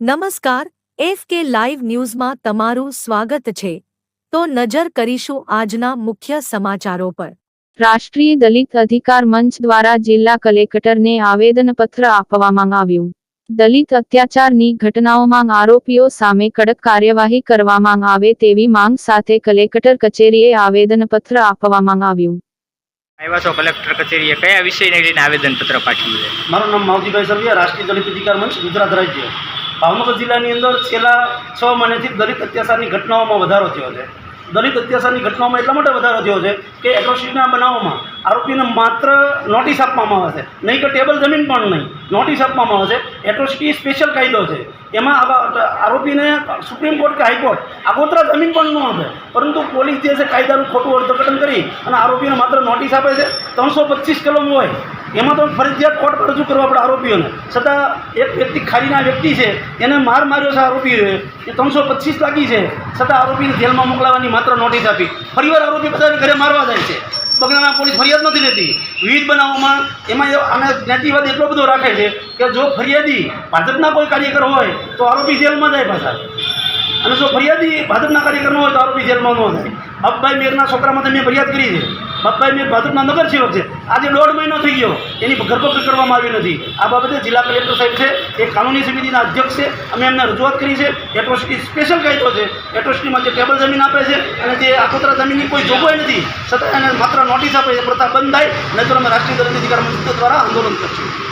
નમસ્કાર એફ કે લાઈવ ન્યૂઝમાં તમારું સ્વાગત છે. તો નજર કરીશું આજના મુખ્ય સમાચારો પર. રાષ્ટ્રીય દલિત અધિકાર મંચ દ્વારા જિલ્લા કલેક્ટરને આવેદનપત્ર આપવામાં આવ્યું. દલિત અત્યાચારની ઘટનાઓમાં આરોપીઓ સામે કડક કાર્યવાહી કરવામાં આવે તેવી માંગ સાથે કલેક્ટર કચેરીએ આવેદનપત્ર આપવામાં આવ્યું. આવ્યા છો કલેક્ટર કચેરીએ. કયા વિષયને લઈને આવેદનપત્ર પાઠવ્યું છે? મારું નામ માવજીભાઈ સરવિયા રાષ્ટ્રીય દલિત અધિકાર મંચ ગુજરાત રાજ્ય. ભાવનગર જિલ્લાની અંદર છેલ્લા છ મહિનાથી દલિત અત્યાચારની ઘટનાઓમાં વધારો થયો છે. દલિત અત્યાચારની ઘટનાઓમાં એટલા માટે વધારો થયો છે કે એટ્રોસિટીના બનાવોમાં આરોપીને માત્ર નોટિસ આપવામાં આવે છે. નહીં કે ટેબલ જમીન પણ નહીં, નોટિસ આપવામાં આવે છે. એટ્રોસિટી સ્પેશિયલ કાયદો છે. એમાં આરોપીને સુપ્રીમ કોર્ટ કે હાઈકોર્ટ આગોતરા જમીન પણ ન આપે. પરંતુ પોલીસ જે છે કાયદાનું ખોટું અર્થઘટન કરી અને આરોપીને માત્ર નોટિસ આપે છે. ત્રણસો પચીસ કલમ હોય એમાં તો ફરજિયાત કોર્ટમાં રજૂ કરવા પડે આરોપીઓને. છતાં એક વ્યક્તિ ખારીના વ્યક્તિ છે, એને માર માર્યો છે આરોપીઓએ. એ ત્રણસો પચીસ લાગી છે. છતાં આરોપીને જેલમાં મોકલાવાની માત્ર નોટિસ આપી. ફરીવાર આરોપી બધાને ઘરે મારવા જાય છે. બગડાના પોલીસ ફરિયાદ નથી લેતી. વિવિધ બનાવોમાં એમાં આને જ્ઞાતિવાદ એટલો બધો રાખે છે કે જો ફરિયાદી ભાજપના કોઈ કાર્યકર હોય, તો આરોપી જેલમાં જાય પાછા. અને જો ફરિયાદી ભાજપના કાર્યકર હોય, તો આરોપી જેલમાં ન જાય. બાપભાઈ મેરના છોકરામાં મેં ફરિયાદ કરી છે. બાપભાઈ મેર ભાજપના નગરસેવક છે. આજે દોઢ મહિનો થઈ ગયો. એની ધરપકડ કરવામાં આવી નથી. આ બાબતે જિલ્લા કલેક્ટર સાહેબ છે, એ કાનૂની સમિતિના અધ્યક્ષ છે, અમે એમને રજૂઆત કરી છે. એટ્રોસિટી સ્પેશિયલ કાયદો છે. એટ્રોસિટીમાં જે ટેબલ જમીન આપે છે અને જે આખોતરા જમીનની કોઈ જોગવાઈ નથી, છતાં એને માત્ર નોટિસ આપે છે પ્રથા બંધ થાય નહીં તો અમે રાષ્ટ્રીય દલિત અધિકાર દ્વારા આંદોલન કરશું.